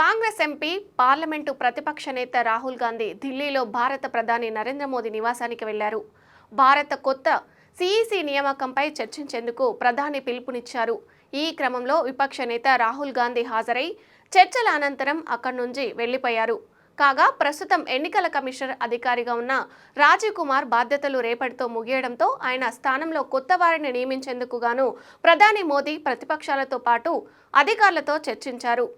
Congress MP parliament ప్రతిపక్ష నేత రాహుల్ గాంధీ ఢిల్లీలో భారత ప్రధాని నరేంద్ర మోదీ నివాసానికి వెళ్ళారు. భారత కొత్త సిఈసి నియామకంపై చర్చించేందుకు ప్రధాని పిలుపునిచ్చారు. ఈ క్రమంలో విపక్ష నేత రాహుల్ గాంధీ హాజరై చర్చల అనంతరం అక్కడి నుంచి వెళ్ళిపోయారు కాగా ప్రస్తుతం ఎన్నికల కమిషనర్ అధికారిగా ఉన్న రాజీవ్ కుమార్ బాధ్యతలు రేపటితో ముగియడంతో ఆయన స్థానంలో కొత్త వారిని నియమించేందుకు గాను ప్రధాని మోదీ ప్రతిపక్షాలతో పాటు అధికారులతో చర్చించారు.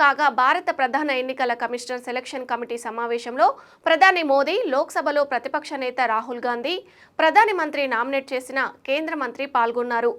కాగా భారత ప్రధాన ఎన్నికల కమిషనర్ సెలక్షన్ కమిటీ సమావేశంలో ప్రధాని మోదీ లోక్సభలో ప్రతిపక్ష నేత రాహుల్ గాంధీ ప్రధాని మంత్రి నామినేట్ చేసిన కేంద్ర మంత్రి పాల్గొన్నారు.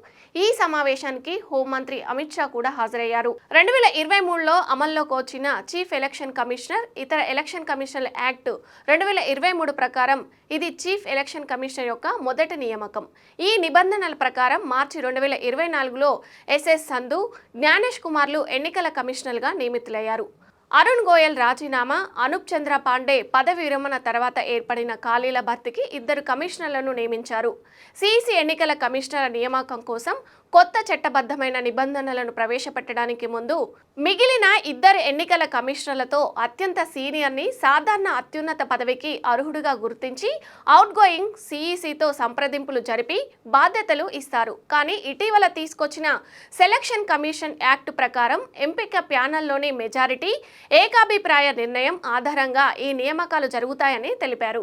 ఈ సమావేశానికి హోంమంత్రి అమిత్ షా కూడా హాజరయ్యారు. రెండు వేల ఇరవై మూడులో అమల్లోకి వచ్చిన చీఫ్ ఎలక్షన్ కమిషనర్ ఇతర ఎలక్షన్ కమిషనర్ యాక్ట్ రెండు వేల ఇరవై మూడు ప్రకారం ఇది చీఫ్ ఎలక్షన్ కమిషనర్ యొక్క మొదటి నియామకం. ఈ నిబంధనల ప్రకారం మార్చి రెండు వేల ఇరవై నాలుగులో ఎస్ఎస్ సంధు జ్ఞానేష్ కుమార్లు ఎన్నికల కమిషనర్గా నియమితులయ్యారు. అరుణ్ గోయల్ రాజీనామా అనూప్ చంద్ర పాండే పదవి విరమణ తర్వాత ఏర్పడిన ఖాళీల భర్తీకి ఇద్దరు కమిషనర్లను నియమించారు. సిఇసి ఎన్నికల కమిషనర్ నియామకం కోసం కొత్త చట్టబద్ధమైన నిబంధనలను ప్రవేశపెట్టడానికి ముందు మిగిలిన ఇద్దరు ఎన్నికల కమిషనర్లతో అత్యంత సీనియర్ని సాధారణ అత్యున్నత పదవికి అర్హుడుగా గుర్తించి అవుట్ గోయింగ్ సిఈసితో సంప్రదింపులు జరిపి బాధ్యతలు ఇస్తారు. కానీ ఇటీవల తీసుకొచ్చిన సెలక్షన్ కమిషన్ యాక్ట్ ప్రకారం ఎంపిక ప్యానల్లోని మెజారిటీ ఏకాభిప్రాయ నిర్ణయం ఆధారంగా ఈ నియామకాలు జరుగుతాయని తెలిపారు.